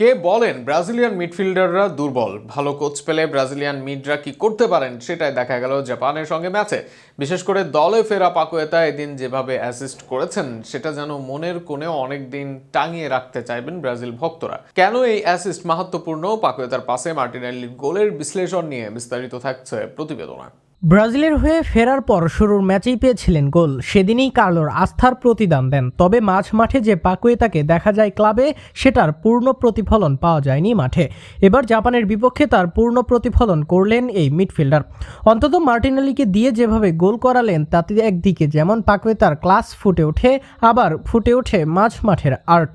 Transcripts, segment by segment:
কে বলেন ব্রাজিলিয়ান মিডফিল্ডাররা দুর্বল? ভালো কোচ পেলে ব্রাজিলিয়ান মিডরা কি করতে পারেন? সেটাই দেখা গেল জাপানের সঙ্গে ম্যাচে। বিশেষ করে দলে ফেরা পাকুয়েতা এদিন যেভাবে অ্যাসিস্ট করেছেন, সেটা যেন মনের কোণেও অনেক দিন টাঙিয়ে রাখতে চাইবেন ব্রাজিল ভক্তরা। কেন এই অ্যাসিস্ট মাহাত্মপূর্ণ? পাকুয়েতার পাশে মার্টিনেল্লির গোলের বিশ্লেষণ নিয়ে বিস্তারিত থাকছে প্রতিবেদনা। ব্রাজিলের হয়ে ফেরার পর শুরুর ম্যাচেই পেয়েছিলেন গোল। সেদিনই কার্লোর আস্থার প্রতিদান দেন। তবে মাঝ মাঠে যে পাকুয়েতাকে দেখা যায় ক্লাবে, সেটার পূর্ণ প্রতিফলন পাওয়া যায়নি মাঠে। এবার জাপানের বিপক্ষে তার পূর্ণ প্রতিফলন করলেন এই মিডফিল্ডার। অন্তত মার্টিনালিকে দিয়ে যেভাবে গোল করালেন, তাতে একদিকে যেমন পাকুয়েতার ক্লাস ফুটে ওঠে, আবার ফুটে ওঠে মাঝ মাঠের আর্ট।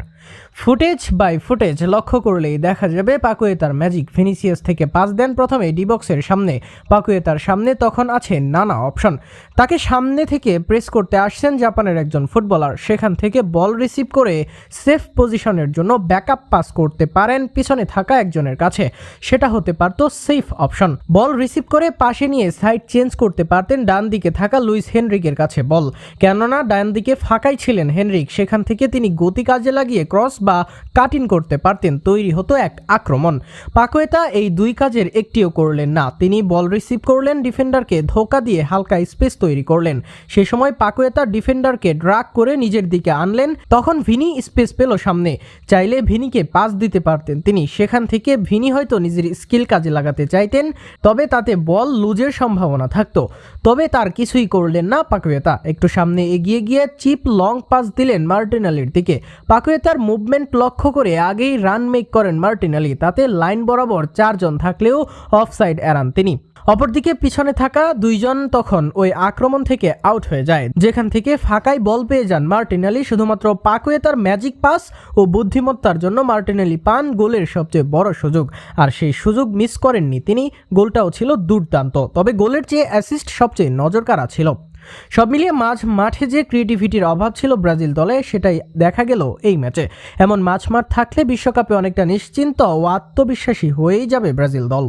ফুটেজ বাই ফুটেজ লক্ষ্য করলেই দেখা যাবে পাকুয়েতার ম্যাজিক ফিনিসিয়াস থেকে পাস দেন প্রথমে ডিবক্সের সামনে। পাকুয়েতার সামনে তখন আছে নানা অপশন। তাকে সামনে থেকে প্রেস করতে আসছেন জাপানের একজন ফুটবলার। সেখান থেকে বল রিসিভ করে সেফ পজিশনের জন্য ব্যাকআপ পাস করতে পারেন পিছনে থাকা একজনের কাছে। সেটা হতে পারত সেফ অপশন। বল রিসিভ করে পাশে নিয়ে সাইড চেঞ্জ করতে পারতেন ডান দিকে থাকা লুইস হেনরিকের কাছে বল। কেননা ডান দিকে ফাঁকাই ছিলেন হেনরিক। সেখান থেকে তিনি গতি কাজে লাগিয়ে ক্রস বা কাট ইন করতে পারতেন, তৈরি হতো এক আক্রমণ। পাকোয়েতা এই দুই কাজের একটিও করলেন না। তিনি বল রিসিভ করলেন, ডিফেন্ডারকে ধোকা দিয়ে হালকা স্পেস তৈরি করলেন। সে সময় পাকোয়েতা ডিফেন্ডারকে ড্রাগ করে নিজের দিকে আনলেন, তখন ভিনি স্পেস পেল সামনে। চাইলে ভিনিকে পাস দিতে পারতেন তিনি। সেখান থেকে ভিনি হয়তো নিজের স্কিল কাজে লাগাতে চাইতেন, তবে তাতে বল লুজের সম্ভাবনা থাকতো। তবে তার কিছুই করলেন না পাকুয়েতা। একটু সামনে এগিয়ে গিয়ে চিপ লং পাস দিলেন মার্টিনালির দিকে। পাকুয়েতার মুভমেন্ট লক্ষ্য করে আগেই রান মেক করেন মার্টিন মার্টিনালি তাতে লাইন বরাবর চারজন থাকলেও অফসাইড এড়ান তিনি। অপরদিকে পিছনে থাকা দুইজন তখন ওই আক্রমণ থেকে আউট হয়ে যায়। যেখান থেকে ফাঁকায় বল পেয়ে যান মার্টিন মার্টিনালি শুধুমাত্র পাকুয়েতার ম্যাজিক পাস ও বুদ্ধিমত্তার জন্য মার্টিন মার্টিনালি পান গোলের সবচেয়ে বড় সুযোগ। আর সেই সুযোগ মিস করেননি তিনি। গোলটাও ছিল দুর্দান্ত। তবে গোলের চেয়ে অ্যাসিস্ট সবচেয়ে নজরকাড়া ছিল। সব মিলিয়ে মাঝ মাঠে যে ক্রিয়েটিভিটির অভাব ছিল ব্রাজিল দলে, সেটাই দেখা গেল এই ম্যাচে এমন মাঝ মাঠ থাকলে বিশ্বকাপে অনেকটা নিশ্চিন্ত ও আত্মবিশ্বাসী হয়েই যাবে ব্রাজিল দল।